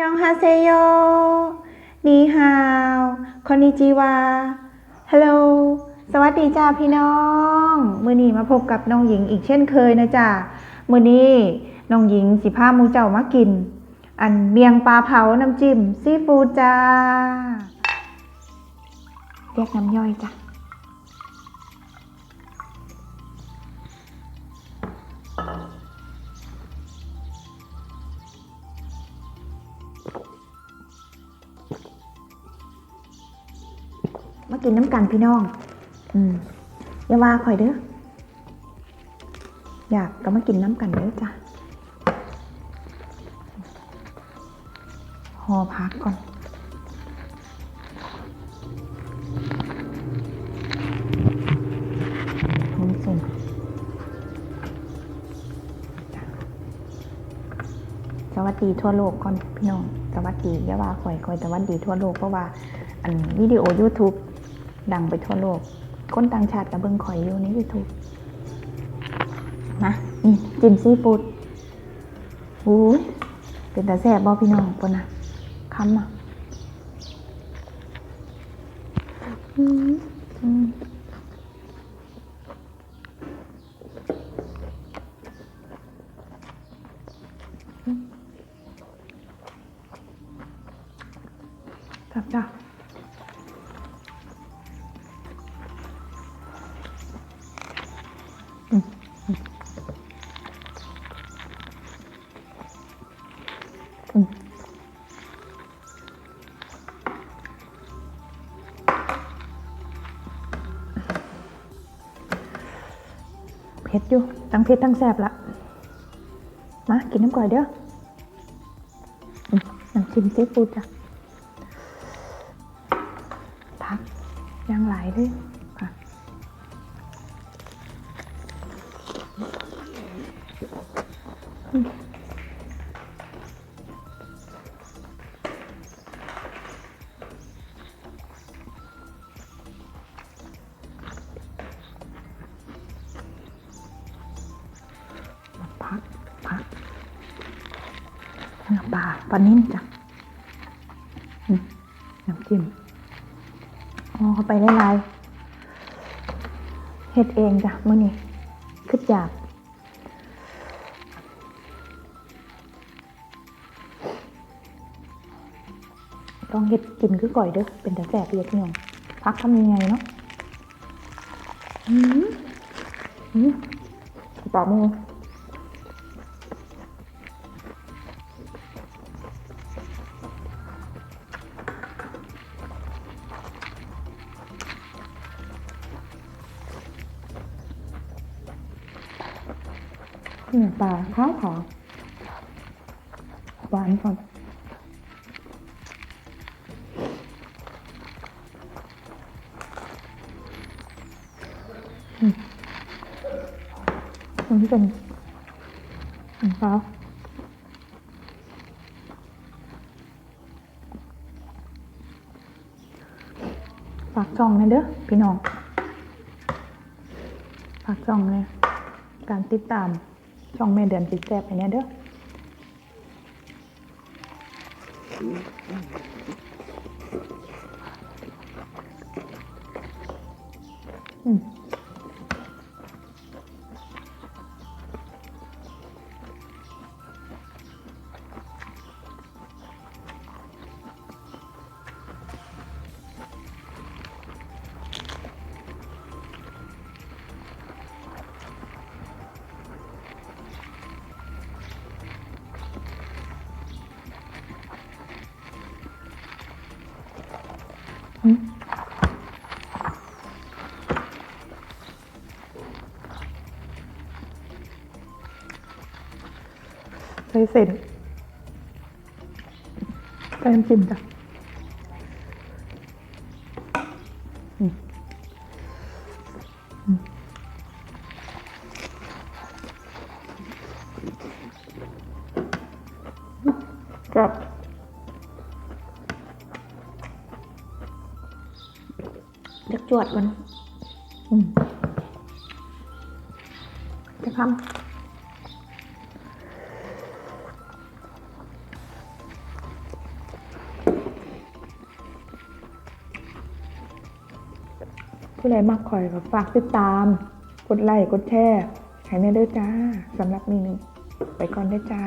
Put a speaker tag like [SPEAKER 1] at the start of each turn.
[SPEAKER 1] ยองฮาเซโย นีฮาว คอนนิจิวา ฮัลโหล สวัสดีจ้าพี่น้อง มือนี้มาพบกับน้องหญิงอีกเช่นเคยนะจ้ามือนี้น้องหญิงสิพามูเจ้ามากิน อันเมียงปลาเผาน้ำจิ้มซีฟู้ดจ้าเรียกน้ำย่อยจ้ะ มากินน้ำกันพี่น้อง อืมอย่าว่าข่อยเด้อ อยากก็มากินน้ำกันเด้อจ้ะห่อพักก่อนทุ่มส่งจ้ะสวัสดีทั่วโลกก่อนพี่น้องสวัสดีอย่าว่าข่อยข่อยสวัสดีทั่วโลกเพราะว่าอันวิดีโอ YouTube ดังไปทั่วโลก คนต่างชาติกับเบิ่งข่อยอยู่ใน YouTube นะนี่จิ้มซีฟู้ดอู้ยเป็นตาแซ่บบ่พี่น้องปนนะคำอะอืมอืมครับจ้ะ เผ็ดอยู่ ทั้งเผ็ดทั้งแซ่บละมา กินน้ำก่อยเด้อน้ำจิ้มซีฟู้ดจ้ะพักย่างหลายเลย พักพักเนื้อปลาปลานิ่มจ้ะน้ำจิ้มอ๋อเข้าไปได้ลายๆเฮ็ดเองจ้ะมื้อนี้คืออยาก องเฮ็ดกินคือก่อยเด้อเป็นแต่แสบเรียกพี่น้องพักทำยังไงเนาะอืมอืมปลาหมูเนื้อปลาขาวขาวหวานก่อน อืมอันนี้เป็นเนื้อปลาฝากจองนะเด้อพี่น้อง ฝากจองเลย การติดตามช่องแม่เดือนติดแจบไปเนี่ยเด้ออืม ใส่เส้นใส่น้ำจิ้มจ้ะครับ จวดมันจะทำผู้ใดมากคอยก็ฝากติดตาม กดไลค์ กดแชร์ให้แน่ด้วยจ้า สำหรับมีหนึ่งไปก่อนได้จ้า